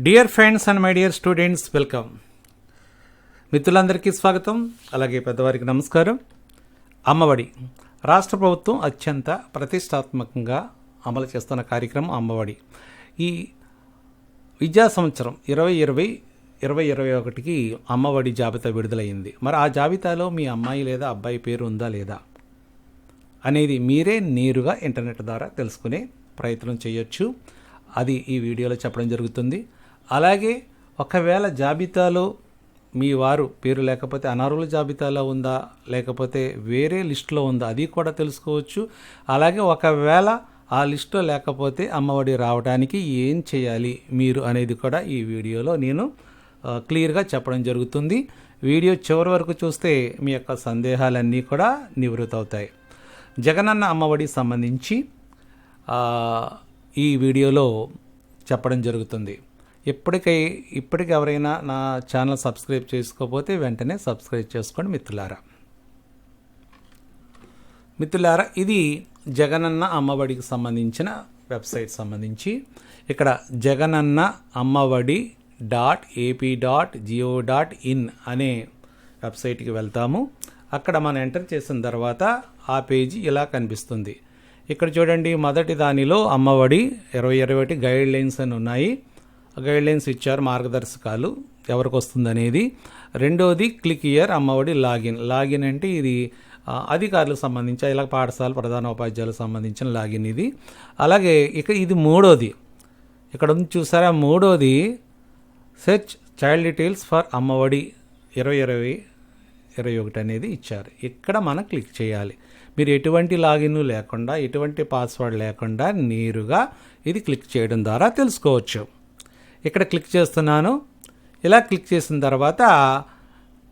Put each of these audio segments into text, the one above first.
Dear friends and my dear students welcome మిత్రులందరికీ స్వాగతం. అలాగే పెద్దవారికి నమస్కారం. అమ్మఒడి రాష్ట్ర ప్రభుత్వం అత్యంత ప్రతిష్టాత్మకంగా అమలు చేస్తున్న కార్యక్రమం అమ్మఒడి ఈ విద్యా సంవత్సరం ఇరవై ఇరవై ఇరవై ఇరవై ఒకటికి అమ్మఒడి జాబితా విడుదలైంది మరి ఆ జాబితాలో మీ అమ్మాయి లేదా అబ్బాయి పేరు ఉందా లేదా అనేది మీరే నేరుగా ఇంటర్నెట్ ద్వారా తెలుసుకునే ప్రయత్నం చేయొచ్చు. అది ఈ వీడియోలో చెప్పడం జరుగుతుంది. అలాగే ఒకవేళ జాబితాలో మీ వారు పేరు లేకపోతే అనర్హుల జాబితాలో ఉందా లేకపోతే వేరే లిస్టులో ఉందా అది కూడా తెలుసుకోవచ్చు. అలాగే ఒకవేళ ఆ లిస్టులో లేకపోతే అమ్మఒడి రావడానికి ఏం చేయాలి మీరు అనేది కూడా ఈ వీడియోలో నేను క్లియర్గా చెప్పడం జరుగుతుంది. వీడియో చివరి వరకు చూస్తే మీ యొక్క సందేహాలన్నీ కూడా నివృత్తి అవుతాయి. జగనన్న అమ్మఒడి సంబంధించి ఈ వీడియోలో చెప్పడం జరుగుతుంది. ఇప్పటికై ఇప్పటికి ఎవరైనా నా ఛానల్ సబ్స్క్రైబ్ చేసుకోకపోతే వెంటనే సబ్స్క్రైబ్ చేసుకోండి మిత్రులారా. మిత్రులారా ఇది జగనన్న అమ్మఒడికి సంబంధించిన వెబ్సైట్ సంబంధించి. ఇక్కడ Jagananna Amma Vodi dot AP dot gov dot in అనే వెబ్సైట్కి వెళ్తాము. అక్కడ మనం ఎంటర్ చేసిన తర్వాత ఆ పేజీ ఇలా కనిపిస్తుంది. ఇక్కడ చూడండి మొదటి దానిలో అమ్మఒడి ఇరవై ఇరవై ఒకటి గైడ్ లైన్స్ అని ఉన్నాయి. గైడ్లైన్స్ ఇచ్చారు మార్గదర్శకాలు ఎవరికి వస్తుందనేది. రెండోది click here Amma Vodi login login అంటే ఇది అధికారులకు సంబంధించి ఇలా పాఠశాల ప్రధాన ఉపాధ్యాయులకు సంబంధించిన లాగిన్ ఇది. అలాగే ఇక ఇది మూడోది. ఇక్కడ ఉంది చూసారా? మూడోది search child details for Amma Vodi ఇరవై ఇరవై ఇరవై ఒకటి అనేది ఇచ్చారు. ఇక్కడ మనం క్లిక్ చేయాలి. మీరు ఎటువంటి లాగిన్ లేకుండా ఎటువంటి పాస్వర్డ్ లేకుండా నేరుగా ఇది క్లిక్ చేయడం ద్వారా తెలుసుకోవచ్చు. ఇక్కడ క్లిక్ చేస్తున్నాను. ఇలా క్లిక్ చేసిన తర్వాత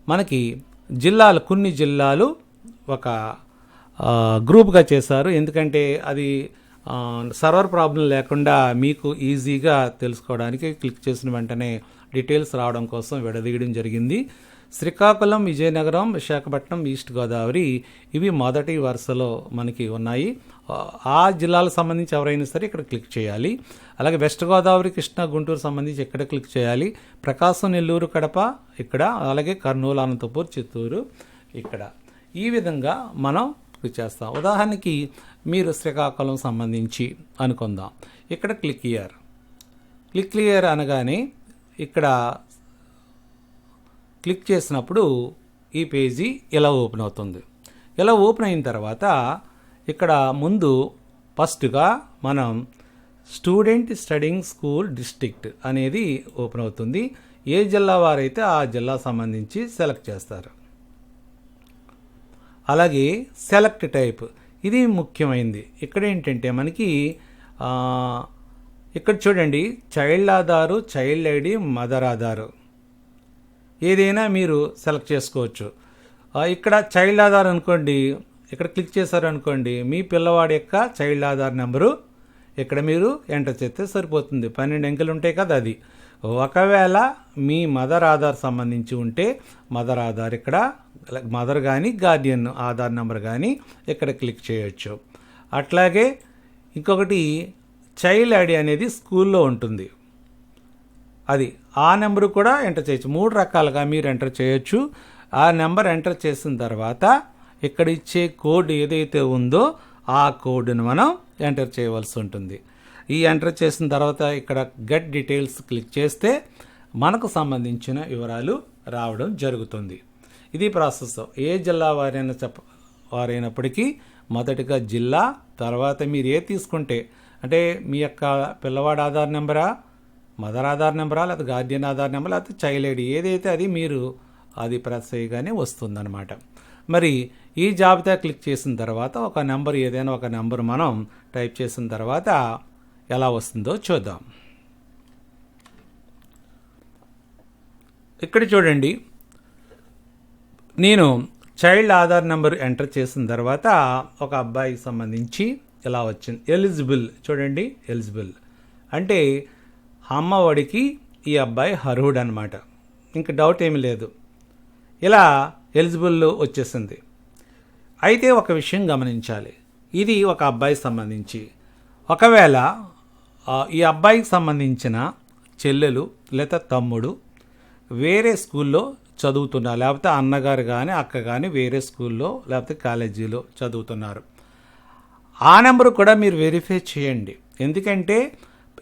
మనకి జిల్లాలు కొన్ని జిల్లాలు ఒక గ్రూప్గా చేశారు. ఎందుకంటే అది సర్వర్ ప్రాబ్లం లేకుండా మీకు ఈజీగా తెలుసుకోవడానికి క్లిక్ చేసిన వెంటనే డీటెయిల్స్ రావడం కోసం విడదీయడం జరిగింది. శ్రీకాకుళం విజయనగరం విశాఖపట్నం ఈస్ట్ గోదావరి ఇవి మొదటి వరుసలో మనకి ఉన్నాయి. ఆ, జిల్లాలకు సంబంధించి ఎవరైనా సరే ఇక్కడ క్లిక్ చేయాలి. అలాగే వెస్ట్ గోదావరి కృష్ణా గుంటూరు సంబంధించి ఇక్కడ క్లిక్ చేయాలి. ప్రకాశం నెల్లూరు కడప ఇక్కడ అలాగే కర్నూలు అనంతపూర్ చిత్తూరు ఇక్కడ. ఈ విధంగా మనం క్లిక్ చేస్తాం. ఉదాహరణకి మీరు శ్రీకాకుళం సంబంధించి అనుకుందాం. ఇక్కడ క్లిక్ ఇయర్ క్లిక్ ఇయర్ అనగానే ఇక్కడ క్లిక్ చేసినప్పుడు ఈ పేజీ ఇలా ఓపెన్ అవుతుంది? ఇలా ఓపెన్ అయిన తర్వాత ఇక్కడ ముందు ఫస్ట్గా మనం స్టూడెంట్ స్టడింగ్ స్కూల్ డిస్ట్రిక్ట్ అనేది ఓపెన్ అవుతుంది. ఏ జిల్లా వారైతే ఆ జిల్లా సంబంధించి సెలెక్ట్ చేస్తారు. అలాగే సెలెక్ట్ టైప్. ఇది ముఖ్యమైనది ఇక్కడ ఏంటంటే మనకి ఇక్కడ చూడండి child Aadhaar child ID mother Aadhaar. ఏదైనా మీరు సెలెక్ట్ చేసుకోవచ్చు. ఇక్కడ చైల్డ్ ఆధార్ అనుకోండి ఇక్కడ క్లిక్ చేశారనుకోండి మీ పిల్లవాడి యొక్క చైల్డ్ ఆధార్ నెంబరు ఇక్కడ మీరు ఎంటర్ చేస్తే సరిపోతుంది. పన్నెండు అంకెలు ఉంటాయి కదా అది. ఒకవేళ మీ మదర్ ఆధార్ సంబంధించి ఉంటే మదర్ ఆధార్ ఇక్కడ మదర్ కానీ గార్డియన్ ఆధార్ నెంబర్ కానీ ఇక్కడ క్లిక్ చేయొచ్చు. అట్లాగే ఇంకొకటి చైల్డ్ ఐడి అనేది స్కూల్లో ఉంటుంది. అది ఆ నెంబర్ కూడా ఎంటర్ చేయొచ్చు. మూడు రకాలుగా మీరు ఎంటర్ చేయొచ్చు. ఆ నెంబర్ ఎంటర్ చేసిన తర్వాత ఇక్కడ ఇచ్చే కోడ్ ఏదైతే ఉందో ఆ కోడ్ను మనం ఎంటర్ చేయవలసి ఉంటుంది. ఈ ఎంటర్ చేసిన తర్వాత ఇక్కడ గెట్ డీటెయిల్స్ క్లిక్ చేస్తే మనకు సంబంధించిన వివరాలు రావడం జరుగుతుంది. ఇది ప్రాసెస్. ఏ జిల్లా వారైనా చెప్ప వారైనప్పటికీ మొదటిగా జిల్లా తర్వాత మీరు ఏ తీసుకుంటే అంటే మీ యొక్క పిల్లవాడు ఆధార్ నెంబరా మదర్ ఆధార్ నెంబరా లేకపోతే గార్డియన్ ఆధార్ నెంబర్ లేకపోతే చైల్డ్ ఐడి ఏదైతే అది మీరు అది ప్రెస్ చేయగానే వస్తుందన్నమాట. మరి ఈ జాబితా క్లిక్ చేసిన తర్వాత ఒక నెంబర్ ఏదైనా ఒక నెంబర్ మనం టైప్ చేసిన తర్వాత ఎలా వస్తుందో చూద్దాం. ఇక్కడ చూడండి. నేను చైల్డ్ ఆధార్ నెంబర్ ఎంటర్ చేసిన తర్వాత ఒక అబ్బాయికి సంబంధించి ఇలా వచ్చింది? ఎలిజిబుల్. చూడండి ఎలిజిబుల్. అంటే అమ్మఒడికి ఈ అబ్బాయి అర్హుడు అనమాట ఇంక డౌట్ ఏమీ లేదు. ఇలా ఎలిజిబుల్ వచ్చేసింది. అయితే ఒక విషయం గమనించాలి. ఇది ఒక అబ్బాయికి సంబంధించి. ఒకవేళ ఈ అబ్బాయికి సంబంధించిన చెల్లెలు లేదా తమ్ముడు వేరే స్కూల్లో చదువుతున్నారు లేకపోతే అన్నగారు కానీ అక్క కానీ వేరే స్కూల్లో లేకపోతే కాలేజీలో చదువుతున్నారు. ఆ నెంబర్ కూడా మీరు వెరిఫై చేయండి. ఎందుకంటే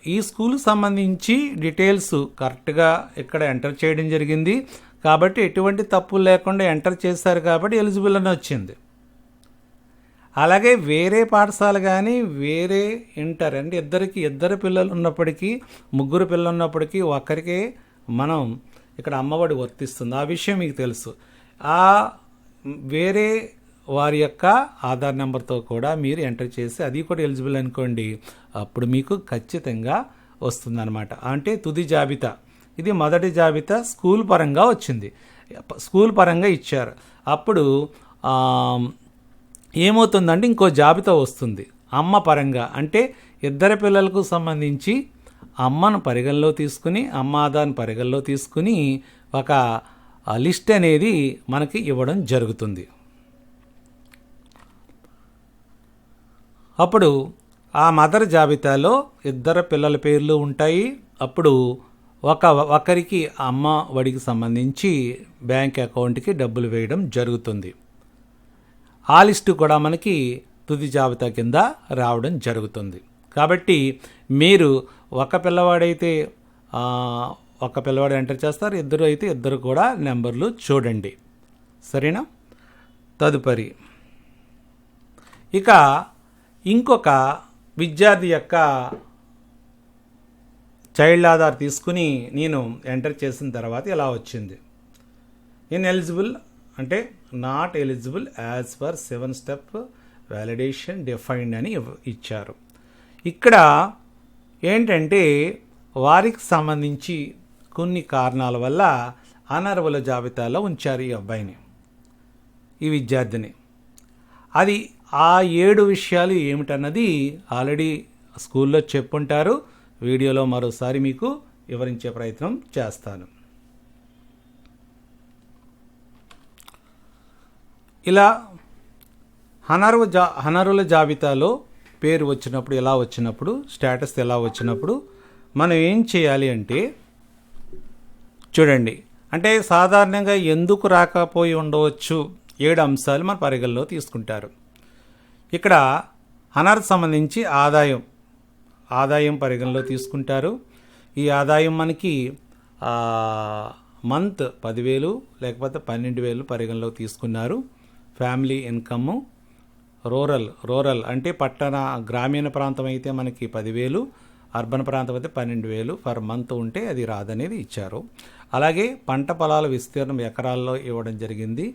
ఈ స్కూల్ సంబంధించి డీటెయిల్స్ కరెక్ట్గా ఇక్కడ ఎంటర్ చేయడం జరిగింది. కాబట్టి ఎటువంటి తప్పులు లేకుండా ఎంటర్ చేశారు కాబట్టి ఎలిజిబుల్ అని వచ్చింది. అలాగే వేరే పాఠశాల కానీ వేరే ఇంటర్ అంటే ఇద్దరికి ఇద్దరు పిల్లలు ఉన్నప్పటికీ ముగ్గురు పిల్లలు ఉన్నప్పటికీ ఒక్కరికే మనం ఇక్కడ అమ్మఒడి వర్తిస్తుంది. ఆ విషయం మీకు తెలుసు. ఆ వేరే వారి యొక్క ఆధార్ నెంబర్తో కూడా మీరు ఎంటర్ చేసి అది కూడా ఎలిజిబుల్ అనుకోండి. అప్పుడు మీకు ఖచ్చితంగా వస్తుందన్నమాట. అంటే తుది జాబితా. ఇది మొదటి జాబితా స్కూల్ పరంగా వచ్చింది. స్కూల్ పరంగా ఇచ్చారు. అప్పుడు ఏమవుతుందంటే ఇంకో జాబితా వస్తుంది. అమ్మ పరంగా. అంటే ఇద్దరు పిల్లలకు సంబంధించి అమ్మను పరిగణలో తీసుకుని అమ్మ ఆదాన్ని పరిగణలో తీసుకుని ఒక లిస్ట్ అనేది మనకి ఇవ్వడం జరుగుతుంది. అప్పుడు ఆ మదర్ జాబితాలో ఇద్దరు పిల్లల పేర్లు ఉంటాయి. అప్పుడు ఒక ఒకరికి అమ్మ వడికి సంబంధించి బ్యాంక్ అకౌంట్కి డబ్బులు వేయడం జరుగుతుంది. ఆ లిస్టు కూడా మనకి తుది జాబితా కింద రావడం జరుగుతుంది. కాబట్టి మీరు ఒక పిల్లవాడైతే ఒక పిల్లవాడు ఎంటర్ చేస్తారు. ఇద్దరు అయితే ఇద్దరు కూడా నెంబర్లు చూడండి. సరేనా? తదుపరి. ఇక ఇంకొక విద్యార్థి యొక్క చైల్డ్ ఆధార్ తీసుకుని నేను ఎంటర్ చేసిన తర్వాత ఇలా వచ్చింది? ఇన్ ఎలిజిబుల్ అంటే not eligible as per seven step validation defined అని ఇవ్- ఇచ్చారు. ఇక్కడ ఏంటంటే వారికి సంబంధించి కొన్ని కారణాల వల్ల అనర్వుల జాబితాలో ఉంచారు ఈ అబ్బాయిని ఈ విద్యార్థిని. అది ఆ ఏడు విషయాలు ఏమిటన్నది ఆల్రెడీ స్కూల్లో చెప్పుంటారు. వీడియోలో మరోసారి మీకు వివరించే ప్రయత్నం చేస్తాను. ఇలా హనరు జా హనరుల జాబితాలో పేరు వచ్చినప్పుడు ఎలా వచ్చినప్పుడు స్టేటస్ ఎలా వచ్చినప్పుడు మనం ఏం చేయాలి అంటే చూడండి. అంటే సాధారణంగా ఎందుకు రాకపోయి ఉండవచ్చు? ఏడు అంశాలు మన పరిగణలో తీసుకుంటారు. ఇక్కడ హనర్ సంబంధించి ఆదాయం ఆదాయం పరిగణలో తీసుకుంటారు. ఈ ఆదాయం మనకి మంత్ పదివేలు లేకపోతే పన్నెండు వేలు పరిగణలో తీసుకున్నారు. ఫ్యామిలీ ఇన్కమ్ రూరల్ రూరల్ అంటే పట్టణ గ్రామీణ ప్రాంతం అయితే మనకి పదివేలు అర్బన్ ప్రాంతం అయితే పన్నెండు వేలు పర్ మంత్ ఉంటే అది రాదనేది ఇచ్చారు. అలాగే పంట పొలాల విస్తీర్ణం ఎకరాల్లో ఇవ్వడం జరిగింది.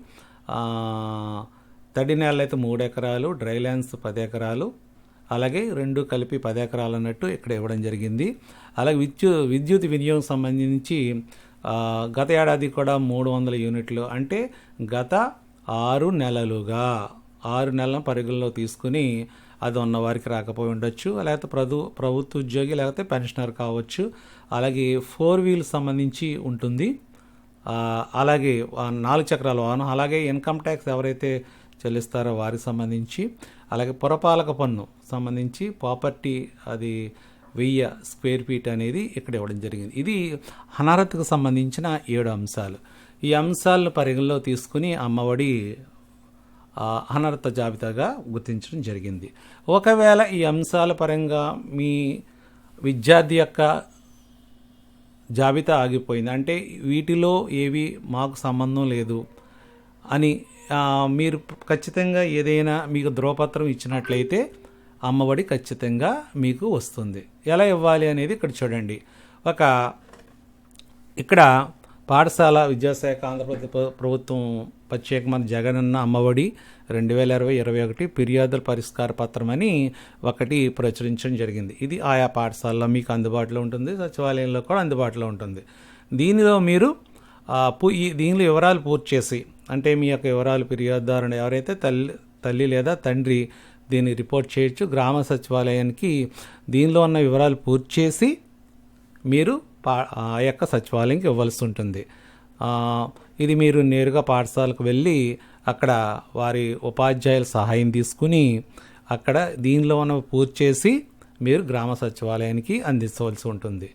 తడి నేలలు అయితే మూడు ఎకరాలు డ్రై ల్యాండ్స్ పది ఎకరాలు అలాగే రెండు కలిపి పది ఎకరాలు అన్నట్టు ఇక్కడ ఇవ్వడం జరిగింది. అలాగే విద్యు విద్యుత్ వినియోగం సంబంధించి గత ఏడాది కూడా మూడు వందల యూనిట్లు అంటే గత ఆరు నెలలుగా ఆరు నెలల పరిగణలో తీసుకుని అది ఉన్న వారికి రాకపోయి ఉండొచ్చు. లేకపోతే ప్రభు ప్రభుత్వ ఉద్యోగి లేకపోతే పెన్షనర్ కావచ్చు. అలాగే ఫోర్ వీల్ సంబంధించి ఉంటుంది. అలాగే నాలుగు చక్రాల వాహనం అలాగే ఇన్కమ్ ట్యాక్స్ ఎవరైతే చెల్లిస్తారో వారికి సంబంధించి. అలాగే పురపాలక పన్ను సంబంధించి ప్రాపర్టీ అది వెయ్యి స్క్వేర్ ఫీట్ అనేది ఇక్కడ ఇవ్వడం జరిగింది. ఇది అనర్హతకు సంబంధించిన ఏడు అంశాలు. ఈ అంశాలను పరిగణలో తీసుకుని అమ్మఒడి ఆ, అనర్హత జాబితాగా గుర్తించడం జరిగింది. ఒకవేళ ఈ అంశాల పరంగా మీ విద్యార్థి యొక్క జాబితా ఆగిపోయింది. అంటే వీటిలో ఏవి మాకు సంబంధం లేదు అని మీరు ఖచ్చితంగా ఏదైనా మీకు ధ్రువపత్రం ఇచ్చినట్లయితే అమ్మఒడి ఖచ్చితంగా మీకు వస్తుంది. ఎలా ఇవ్వాలి అనేది ఇక్కడ చూడండి. ఒక ఇక్కడ పాఠశాల విద్యాశాఖ ఆంధ్రప్రదేశ్ ప్రభుత్వం ప్రత్యేకమైన జగనన్న అమ్మఒడి రెండు వేల ఇరవై ఇరవై ఒకటి ఫిర్యాదుల పరిష్కార పత్రం అని ఒకటి ప్రచురించడం జరిగింది. ఇది ఆయా పాఠశాలలో మీకు అందుబాటులో ఉంటుంది సచివాలయంలో కూడా అందుబాటులో ఉంటుంది. దీనిలో మీరు దీనిలో వివరాలు పూర్తి చేసి అంటే మీ యొక్క వివరాలు ఫిర్యాదుదారుని ఎవరైతే తల్లి తల్లి లేదా తండ్రి దీన్ని రిపోర్ట్ చేయొచ్చు గ్రామ సచివాలయానికి దీనిలో ఉన్న వివరాలు పూర్తి చేసి మీరు పా ఆ యొక్క సచివాలయంకి ఇవ్వాల్సి ఉంటుంది. ఇది మీరు నేరుగా పాఠశాలకు వెళ్ళి అక్కడ వారి ఉపాధ్యాయుల సహాయం తీసుకుని అక్కడ దీనిలో ఉన్న పూర్తి చేసి మీరు గ్రామ సచివాలయానికి అందించవలసి ఉంటుంది.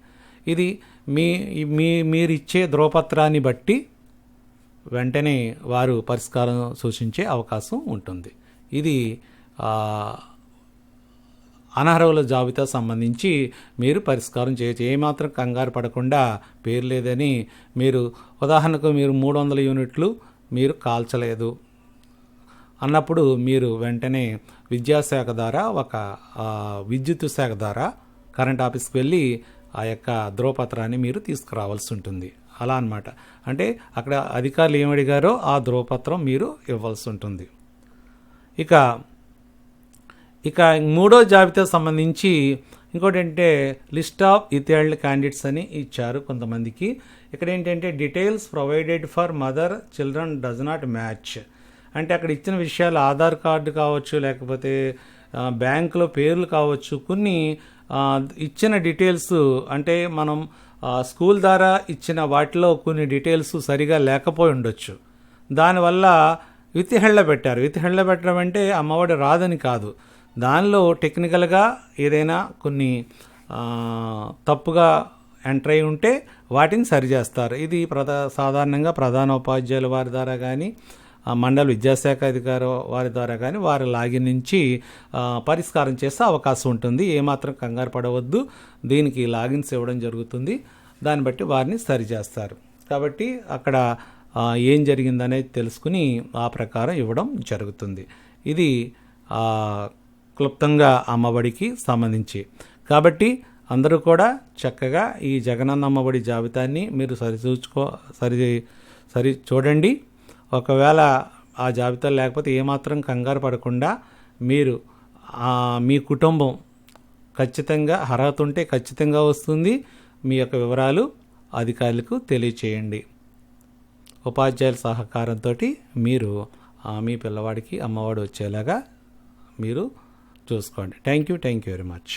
ఇది మీ మీ మీరు ఇచ్చే ధ్రువపత్రాన్ని బట్టి వెంటనే వారు పరిష్కారం సూచించే అవకాశం ఉంటుంది. ఇది అనర్హుల జాబితా సంబంధించి మీరు పరిష్కారం చేయొచ్చు. ఏమాత్రం కంగారు పడకుండా పేరు లేదని మీరు ఉదాహరణకు మీరు మూడు వందల యూనిట్లు మీరు కాల్చలేదు అన్నప్పుడు మీరు వెంటనే విద్యాశాఖ ద్వారా ఒక విద్యుత్ శాఖ ద్వారా కరెంట్ ఆఫీస్కి వెళ్ళి ఆ యొక్క ధ్రువపత్రాన్ని మీరు తీసుకురావాల్సి ఉంటుంది. అలా అనమాట అంటే అక్కడ అధికారులు ఏమడిగారో ఆ ధ్రువపత్రం మీరు ఇవ్వాల్సి ఉంటుంది. ఇక ఇక మూడో జాబితా సంబంధించి ఇంకోటి ఏంటంటే లిస్ట్ ఆఫ్ ఇథెల్డ్ క్యాండిడేట్స్ అని ఇచ్చారు కొంతమందికి. ఇక్కడ ఏంటంటే details provided for mother children does not match. అంటే అక్కడ ఇచ్చిన విషయాలు ఆధార్ కార్డు కావచ్చు లేకపోతే బ్యాంకులో పేర్లు కావచ్చు కొన్ని ఇచ్చిన డీటెయిల్స్ అంటే మనం ఆ, స్కూల్ ద్వారా ఇచ్చిన వాటిలో కొన్ని డీటెయిల్స్ సరిగా లేకపోయి ఉండొచ్చు. దానివల్ల వితిహెళ్ళ పెట్టారు. వితిహెళ్ళ పెట్టడం అంటే అమ్మఒడి రాదని కాదు. దానిలో టెక్నికల్గా ఏదైనా కొన్ని తప్పుగా ఎంటర్ అయి ఉంటే వాటిని సరిచేస్తారు. ఇది ప్రధా సాధారణంగా ప్రధాన ఉపాధ్యాయుల వారి ద్వారా కానీ ఆ మండల విద్యాశాఖ అధికారి వారి ద్వారా కానీ వారి లాగిన్ నుంచి పరిష్కారం చేసే అవకాశం ఉంటుంది. ఏమాత్రం కంగారు పడవద్దు. దీనికి లాగిన్స్ ఇవ్వడం జరుగుతుంది. దాన్ని బట్టి వారిని సరిచేస్తారు కాబట్టి అక్కడ ఏం జరిగిందనేది తెలుసుకుని ఆ ప్రకారం ఇవ్వడం జరుగుతుంది. ఇది క్లుప్తంగా అమ్మఒడికి సంబంధించి. కాబట్టి అందరూ కూడా చక్కగా ఈ జగనన్న అమ్మఒడి జాబితాన్ని మీరు సరిచూచుకో సరి సరి చూడండి. ఒకవేళ ఆ జాబితా లేకపోతే ఏమాత్రం కంగారు పడకుండా మీరు మీ కుటుంబం ఖచ్చితంగా అర్హత ఉంటే ఖచ్చితంగా వస్తుంది. మీ యొక్క వివరాలు అధికారులకు తెలియచేయండి. ఉపాధ్యాయుల సహకారంతో మీరు మీ పిల్లవాడికి అమ్మవాడు వచ్చేలాగా మీరు చూసుకోండి. Thank you thank you very much